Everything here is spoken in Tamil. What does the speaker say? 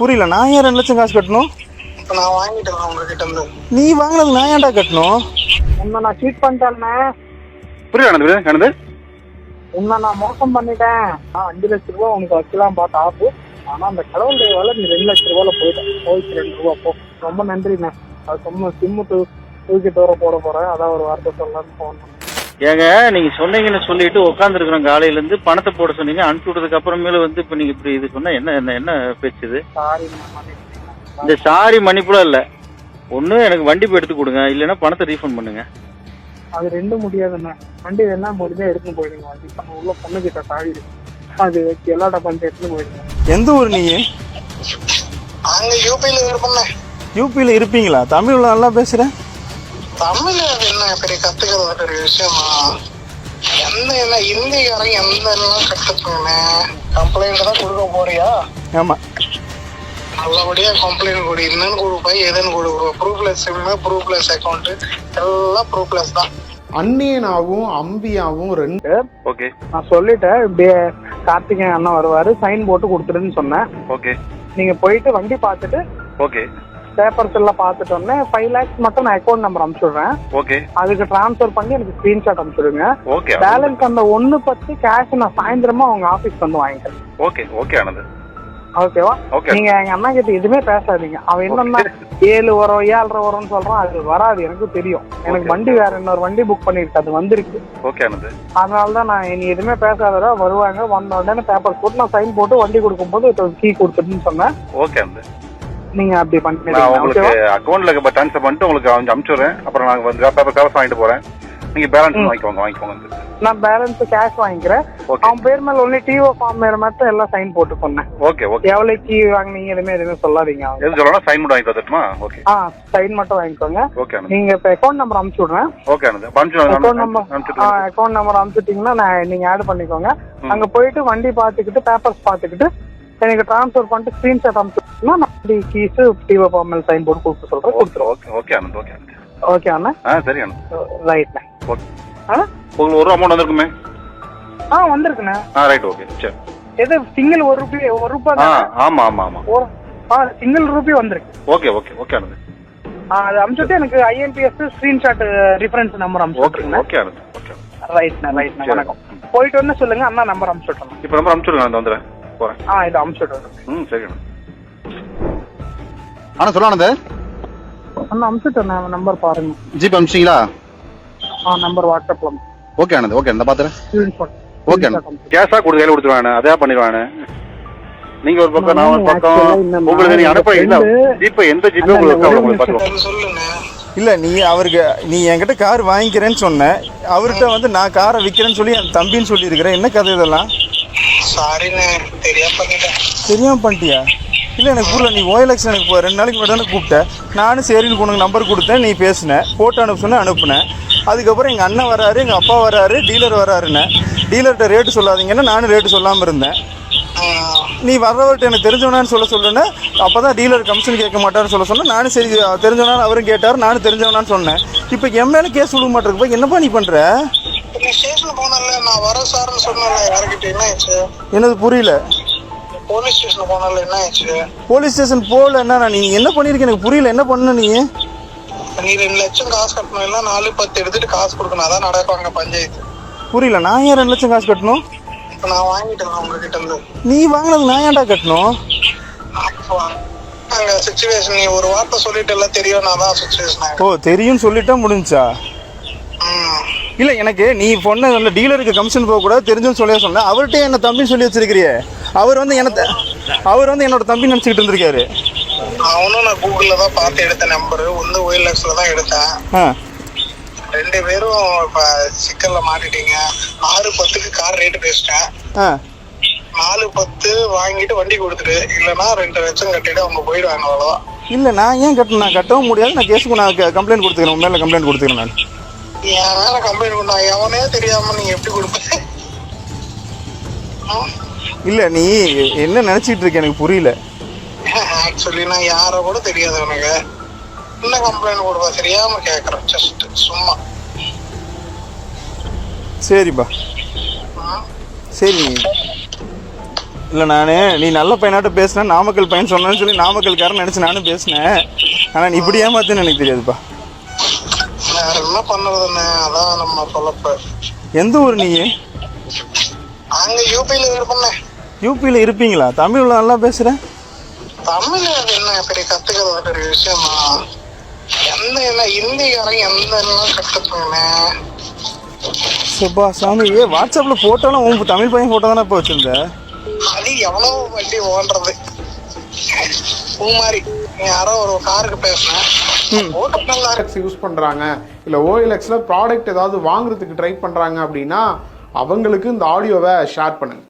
புரியல. நான் ஏன் ரெண்டு லட்சம் காசு கட்டணும்? இப்ப நான் வாங்கிட்டேன் உங்ககிட்ட இருந்து. நீ வாங்கினது நான் ஏன்டா கட்டணும்? உன்னை நான் சீட் பண்ணிட்டேன்னே புரியல வீடு ஆனந்த் உன்னை நான் மோசம் பண்ணிட்டேன். நான் அஞ்சு லட்ச ரூபா உனக்கு வைக்கலாம் பார்த்து ஆப்பு. ஆனா அந்த கடவுள் தேவால நீ ரெண்டு லட்ச ரூபால போயிட்டேன் போயிட்டு ரெண்டு ரூபா போ. ரொம்ப நன்றிண்ணே. அது சும்மா சிம்மு தூ தூக்கி தூர போட போறேன். அதான் ஒரு வார்த்தை சொல்லலாம்னு பண்ணேன். ஏங்க நீங்க சொன்னீங்கன்னு சொல்லிட்டு உட்காந்துருக்கிறோம் காலையில இருந்து பணத்தை போட சொன்னீங்க அனுப்பிச்சு விட்டதுக்கு அப்புறமேல வந்து இப்ப நீங்க இப்படி இது சொன்னா என்ன என்ன என்ன பேச்சு இது. இந்த சாரி மன்னிப்புலாம் இல்ல. ஒண்ணு எனக்கு வண்டி போய் எடுத்து கொடுங்க இல்லைன்னா பணத்தை ரீஃபண்ட் பண்ணுங்க. அது ரெண்டும் முடியாதுண்ணே வண்டி வேணா முடிஞ்சா எடுத்துன்னு போயிடுங்க. வண்டி நம்ம உள்ள பொண்ணு கிட்ட சாவி இருக்கு. அது எல்லா டப்பாந்து எடுத்துன்னு போயிடுங்க. எந்த ஊர் நீ? அங்க யூபியில இருப்பீங்களா? தமிழ்ல நல்லா பேசுகிறேன் தமிழ் அது என்ன பெரிய கத்துக்கிறது பெரிய விஷயமா? எந்த என்ன இந்திக்காரங்க எந்த எல்லாம் கத்துக்கணும்னு கம்ப்ளைண்ட் தான் கொடுக்க போறியா? ஆமாம் நல்லபடியா கம்ப்ளைண்ட் கொடு. என்னன்னு கொடுப்பா எதுன்னு கொடுப்போம் ப்ரூஃப்லெஸ் சிம் ப்ரூஃப்லெஸ் அக்கௌண்ட் எல்லாம் ப்ரூஃப்லெஸ் தான். அந்நியனாவும் அம்பியாவும் ரெண்டு ஓகே. நான் சொல்லிட்டேன் இப்படியே கார்த்திகேயன் அண்ணன் வருவாரு சைன் போட்டு கொடுத்துருன்னு சொன்னேன். ஓகே. நீங்க போயிட்டு வண்டி பார்த்துட்டு ஓகே. பேப்பர்ஸ் எல்லாம் பார்த்துட்டு வந்தேன் ஃபைவ் லேக்ஸ் மட்டும் நான் அக்கௌண்ட் நம்பர் அனுப்பிச்சுடுறேன். ஓகே அதுக்கு ட்ரான்ஸ்ஃபர் பண்ணி எனக்கு ஸ்கிரீன்ஷாட் அனுப்பிச்சுடுங்க. ஓகே பேலன்ஸ் அந்த ஒன்னு பத்து கேஷ் நான் சாயந்தரமா அவங்க ஆபீஸ்க்கு வந்து வாங்கிக்கிறேன். Okay okay Anand. ஓகேவா. நீங்க எங்க அண்ணா கிட்ட எதுவுமே பேசாதீங்க. அவன் என்னன்னா ஏழு வரும் ஏழரை வரும்னு சொல்றான். அது வராது எனக்கு தெரியும். எனக்கு. வண்டி வேற இன்னொரு வண்டி புக் பண்ணிருக்கு அது வந்திருக்கு. ஓகே ஆனந்த். அதனால தான் நான் நீ எதுவுமே பேசாதடா வருவாங்க. வந்த உடனே பேப்பர் போட்டு நான் சைன் போட்டு வண்டி கொடுக்கும்போது கீ கொடுத்துட்டுன்னு சொன்னேன். ஓகே ஆனந்த். நீங்க அப்படி நான் பண்ணிடுங்க உங்களுக்கு ஓகேவா அக்கௌண்ட்ல ட்ரான்ஸ்ஃபர் பண்ணிட்டு உங்களுக்கு அவங்க அனுப்பிச்சுடுறேன் அப்புறம் நான் வந்து பேப்பர் காசு வாங்கிட்டு போறேன். நீங்க பேலன்ஸ் வாங்கிக்கோங்க வாங்கிக்கோங்க. நான் பேலன்ஸ் கேஷ் வாங்கிக்கிறேன். அவன் பேர் மேல ஒன்லி டிஓ ஃபார்ம் மேல மட்டும் எல்லாம் சைன் போட்டு சொன்னேன். ஓகே ஓகே எவ்வளவு கீ வாங்குனீங்க எதுவுமே எதுவுமே சொல்லாதீங்க. எது சொல்லலாம் சைன் மட்டும் வாங்கிட்டு வந்துட்டுமா ஓகே ஆ சைன் மட்டும் வாங்கிக்கோங்க. ஓகே நீங்க இப்ப அக்கௌண்ட் நம்பர் அனுப்பிச்சு விடுறேன். Okay account number account number அனுப்பிச்சிட்டீங்கன்னா நான் நீங்க ஆட் பண்ணிக்கோங்க. அங்க போயிட்டு வண்டி பாத்துக்கிட்டு பேப்பர்ஸ் பாத்துக்கிட்டு எனக்கு ட்ரான்ஸ்ஃபர் பண்ணிட்டு ஸ்கிரீன்ஷாட் அனுப்பிச்சுன்னா நான் வண்டி கீஸ் டிஓ ஃபார்ம் மேல சைன் போட்டு கொடுத்து சொல்றேன். ஓகே கொடுத்துருவோம் okay okay Anand okay Anand okay அண்ணா ஆ சரி ஆனந்த் ரைட்ண்ணே ஓகே ஆ? உங்களுக்கு ஒரு அமௌண்ட் வந்திருக்குமே? ஆ வந்திருக்குண்ணே ஆ ரைட் ஓகே சரி. எது சிங்கிள் ஒரு ரூபாய் ஒரு ரூபாய் ஆ? ஆமா ஆமா ஆமா. ஒரு ஆ சிங்கிள் ரூபாய் வந்திருக்கு. ஓகே ஓகே ஓகே ஆனந்த் ஆ, அது அனுப்பிச்சுட்டு எனக்கு ஐஎன்பிஎஸ் ஸ்கிரீன்ஷாட் ரெஃபரன்ஸ் நம்பர் அனுப்பிச்சுட்டுருங்க ஓகே ஆனந்த் ஓகே ரைட்ண்ணே ரைட்ண்ணே. வணக்கம். போயிட்டு வந்து சொல்லுங்க அண்ணா நம்பர் அனுப்பிச்சுட்றேன் இப்போ நம்பர் அனுப்பிச்சுடுங்க நான் வந்துடுறேன் போறேன். ஆ இது அனுப்பிச்சுட்றேன் ம் சரி ஆனந்த் ஆனா சொல்ல ஆனந்த். அண்ணா அனுப்பிச்சுட்டேன் நம்பர் பாருங்க. ஜிபே அனுப்பிச்சிங்களா ஆ நம்பர் வாட்ஸ்அப்ல ஓகே ஆனந்த். ஓகே இந்த பாத்துறேன். ஓகே அண்ணா. கேஷா கொடுத்து கையில கொடுத்துருவானே அதே பண்ணிடுவானே நீங்க ஒரு பக்கம் நான் ஒரு பக்கம். உங்களுக்கு நீங்க அனுப்ப இல்ல ஜிபே எந்த ஜிபே உங்களுக்கு உங்களுக்கு பாத்துக்கோ சொல்லுங்க. இல்லை நீ அவருக்கு நீ என்கிட்ட கார் வாங்கிக்கிறேன்னு சொன்ன. அவர்கிட்ட வந்து நான் காரை விற்கிறேன்னு சொல்லி என் தம்பின்னு சொல்லியிருக்கிறேன். என்ன கதை இதெல்லாம்? தெரியாம பண்ணிட்டேன். தெரியாம பண்ணிட்டியா? இல்லை எனக்கு புரியல. நீ ஓஎல்எக்ஸ் எனக்கு ரெண்டு நாளைக்கு முன்னாடி தானே கூப்பிட்டேன் நானும் சரின்னு உனக்கு நம்பர் கொடுத்தேன் நீ பேசின. ஃபோட்டோ அனுப்ப சொன்ன அனுப்புனேன் அதுக்கப்புறம் எங்கள் அண்ணன் வராரு எங்கள் அப்பா வராரு டீலர் வராருன்னு. டீலர்கிட்ட ரேட்டு சொல்லாதீங்கன்னா நானும் ரேட்டு சொல்லாமல் இருந்தேன். நீ வர்றவர்கிட்ட எனக்கு தெரிஞ்சவனான்னு சொல்ல சொல்லுன்னு அப்போ தான் டீலர் கமிஷன் கேட்க மாட்டாருன்னு சொல்ல சொன்னேன் நானும் சரி தெரிஞ்சவனான்னு அவரும் கேட்டார் நானும் தெரிஞ்சவனான்னு சொன்னேன். இப்போ என் மேலே கேஸ் விடுக்க மாட்டேருக்கு என்னப்பா நீ பண்ணுற நான் வர சார்னு சொன்னல யார்கிட்ட என்ன ஆச்சு? என்னது புரியல. போலீஸ் ஸ்டேஷன் போனல என்ன ஆச்சு? போலீஸ் ஸ்டேஷன் போகல என்ன நீ என்ன பண்ணியிருக்க எனக்கு புரியல என்ன பண்ண நீ? நீ ரெண்டு லட்சம் காசு கட்டணும் இல்ல நாலு பத்து எடுத்துட்டு காசு கொடுக்கணும். அதான் நடக்குவாங்க பஞ்சாயத்து. புரியல நான் ஏன் ரெண்டு லட்சம் காசு கட்டணும்? நான் வாங்கிட்டேன் உங்ககிட்ட இருந்து. நீ வாங்கினது நான் ஏன்டா கட்டணும்? சுச்சுவேஷன் நீ ஒரு வார்த்தை சொல்லிட்டு எல்லாம் தெரியும் நான் தான் சுச்சுவேஷன் ஓ தெரியும்னு சொல்லிட்டா முடிஞ்சா? இல்லை எனக்கு நீ பொண்ணு அந்த டீலருக்கு கமிஷன் போகக்கூடாது தெரிஞ்சுன்னு சொல்லி சொன்னேன் அவர்கிட்ட என்ன தம்பின்னு சொல்லி வச்சிருக்கிறியே? அவர் வந்து என்ன அவர் வந்து என்னோட தம்பி நினச்சிக்கிட்டு இருந்திருக்காரு. அவனும் நான் கூகுள்ல தான் பார்த்து எடுத்த நம்பர் வந்து ஒயிலக்ஸ்ல தான் எடுத்தேன். ரெண்டு பேரும் இப்ப சிக்கல்ல மாட்டிட்டீங்க. ஆறு பத்துக்கு கார் ரேட்டு பேசிட்டேன். நாலு பத்து வாங்கிட்டு வண்டி கொடுத்துட்டு இல்லைன்னா ரெண்டு லட்சம் கட்டிட்டு அவங்க போயிடுவாங்க அவ்வளோதான் இல்லை நான் ஏன் கட்டணும்? நான் கட்டவும் முடியாது. நான் கேஸுக்கு நான் கம்ப்ளைண்ட் கொடுத்துக்கிறேன். மேலே கம்ப்ளைண்ட் கொடுத்துக்கிறேன் நான். என் மேல கம்ப்ளைண்ட் பண்ணா எவனே தெரியாம நீங்க எப்படி கொடுப்பேன் இல்லை நீ என்ன நினச்சிட்டு இருக்க எனக்கு புரியல. ஆக்சுவலி நான் யார கூட தெரியாது உனக்கு. என்ன கம்ப்ளைண்ட் கொடுப்பா? தெரியாம கேக்குறேன் ஜஸ்ட் சும்மா. சரிப்பா. சரி இல்லை நான் நீ நல்ல பையனாட்ட பேசின நாமக்கல் பையன் சொன்னேன்னு சொல்லி நாமக்கல்காரன் நினச்சி நானும் பேசினேன். ஆனால் நீ இப்படி ஏமாத்துன்னு எனக்கு தெரியாதுப்பா. என்ன பண்றதுன்னு அதான் நம்ம சொல்லப்ப. எந்த ஊர் நீ அங்க யூபியில இருப்பேன் யூபியில் இருப்பீங்களா? தமிழில் நல்லா பேசுகிறேன் தமிழ் அது என்ன பெரிய கத்துக்கிறது பெரிய விஷயமா? எந்த என்ன ஹிந்திக்காரங்க எந்த என்ன கத்துக்கோங்க சப்பா சாமி ஏ வாட்ஸ்அப்பில் ஃபோட்டோலாம் உன் தமிழ் பையன் ஃபோட்டோ தானே இப்போ வச்சுருந்த? அது எவ்வளவு வண்டி ஓடுறது. பூ மாதிரி யாரோ ஒரு காருக்கு பேசுனேன் இருக்கு. யூஸ் பண்றாங்க. இல்ல ஓஎல்எக்ஸ்ல ப்ராடக்ட் ஏதாவது வாங்குறதுக்கு ட்ரை பண்றாங்க அப்படின்னா அவங்களுக்கு இந்த ஆடியோவை ஷேர் பண்ணுங்க.